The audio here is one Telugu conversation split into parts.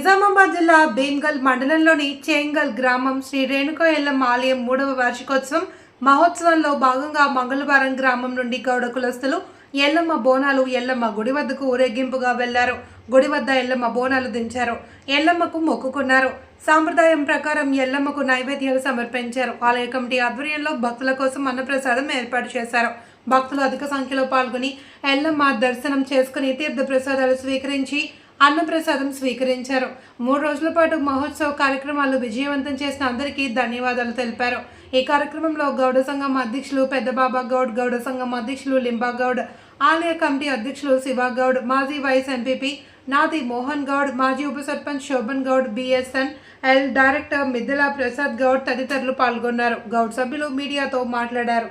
నిజామాబాద్ జిల్లా భీమ్గల్ మండలంలోని చేంగల్ గ్రామం శ్రీ రేణుక ఎల్లమ్మ ఆలయం మూడవ వార్షికోత్సవం మహోత్సవంలో భాగంగా మంగళవారం గ్రామం నుండి గౌడ కులస్తులు ఎల్లమ్మ బోనాలు ఎల్లమ్మ గుడి వద్దకు ఊరేగింపుగా వెళ్ళారు. గుడి వద్ద ఎల్లమ్మ బోనాలు దించారు. ఎల్లమ్మకు మొక్కుకున్నారు. సాంప్రదాయం ప్రకారం ఎల్లమ్మకు నైవేద్యాలు సమర్పించారు. ఆలయ కమిటీ ఆధ్వర్యంలో భక్తుల కోసం అన్నప్రసాదం ఏర్పాటు చేశారు. భక్తులు అధిక సంఖ్యలో పాల్గొని ఎల్లమ్మ దర్శనం చేసుకుని తీర్థ ప్రసాదాలు స్వీకరించి అన్నప్రసాదం స్వీకరించారు. మూడు రోజుల పాటు మహోత్సవ కార్యక్రమాలు విజయవంతం చేసిన అందరికీ ధన్యవాదాలు తెలిపారు. ఈ కార్యక్రమంలో గౌడ సంఘం అధ్యక్షులు పెద్దబాబా గౌడ్ గౌడ సంఘం అధ్యక్షులు లింబా గౌడ్ ఆలయ కమిటీ అధ్యక్షులు శివ గౌడ్ మాజీ వైస్ ఎంపీపీ నాది మోహన్ గౌడ్ మాజీ ఉప sarpanch Shobhan Goud BSNL director Middela Prasad Goud తదితరులు పాల్గొన్నారు. గౌడ్ సభ్యులు మీడియాతో మాట్లాడారు.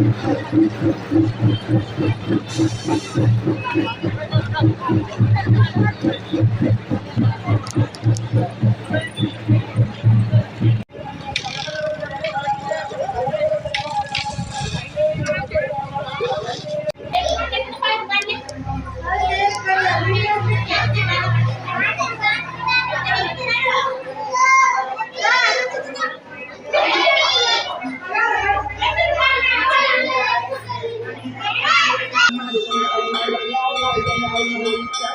私たちはこのコーナーを一緒に作っていきたいと思っています。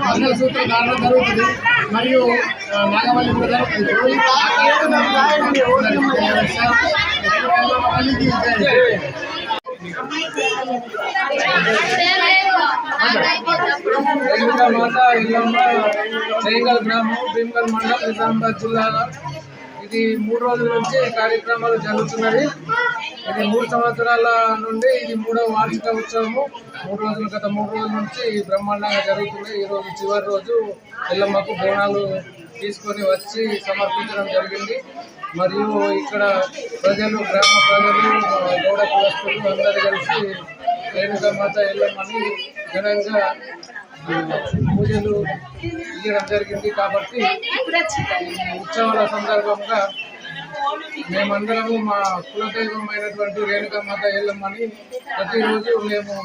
మంగళసూత్ర ధారణ జరుగుతుంది మరియు నాగవల్లి కూడా మాత ఇల్లమ్మ చేగల్ గ్రామం భీమగల్ మండలం నిజామాబాద్ జిల్లాలో ఇది మూడు రోజుల నుంచి కార్యక్రమాలు జరుగుతున్నది. ఇది మూడు సంవత్సరాల నుండి ఇది మూడవ వార్షిక ఉత్సవము. మూడు రోజుల గత మూడు రోజుల నుంచి బ్రహ్మాండంగా జరుగుతుంది. ఈ రోజు చివరి రోజు ఎల్లమ్మకు బోనాలు తీసుకొని వచ్చి సమర్పించడం జరిగింది. మరియు ఇక్కడ ప్రజలు గ్రామ ప్రజలు గౌడ కులస్తులు అందరూ కలిసి రేణుగా మాత ఎల్లమ్మని ఘనంగా పూజలు ఇవ్వడం జరిగింది కాబట్టి ఉత్సవాల సందర్భంగా మేమందరము మా కులదైవం అయినటువంటి రేణుకా మాత ఎల్లమ్మని ప్రతిరోజు మేము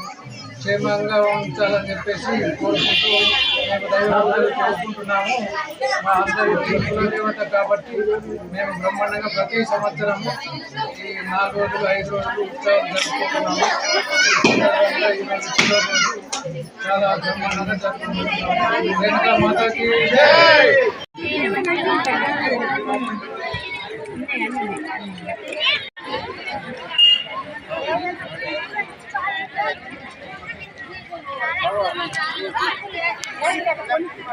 క్షేమంగా ఉంచాలని చెప్పేసి కోరుకుంటూ మేము దైవాలు కోరుకుంటున్నాము మా అందరి కులదేవత కాబట్టి మేము బ్రహ్మాండంగా ప్రతి సంవత్సరము ఈ నాలుగు రోజులు ఐదు రోజులు ఉత్సవాలు జరుపుకుంటున్నాము. చాలా బ్రహ్మాండంగా జరుపుకుంటున్నాము. రేణుకా మాతకి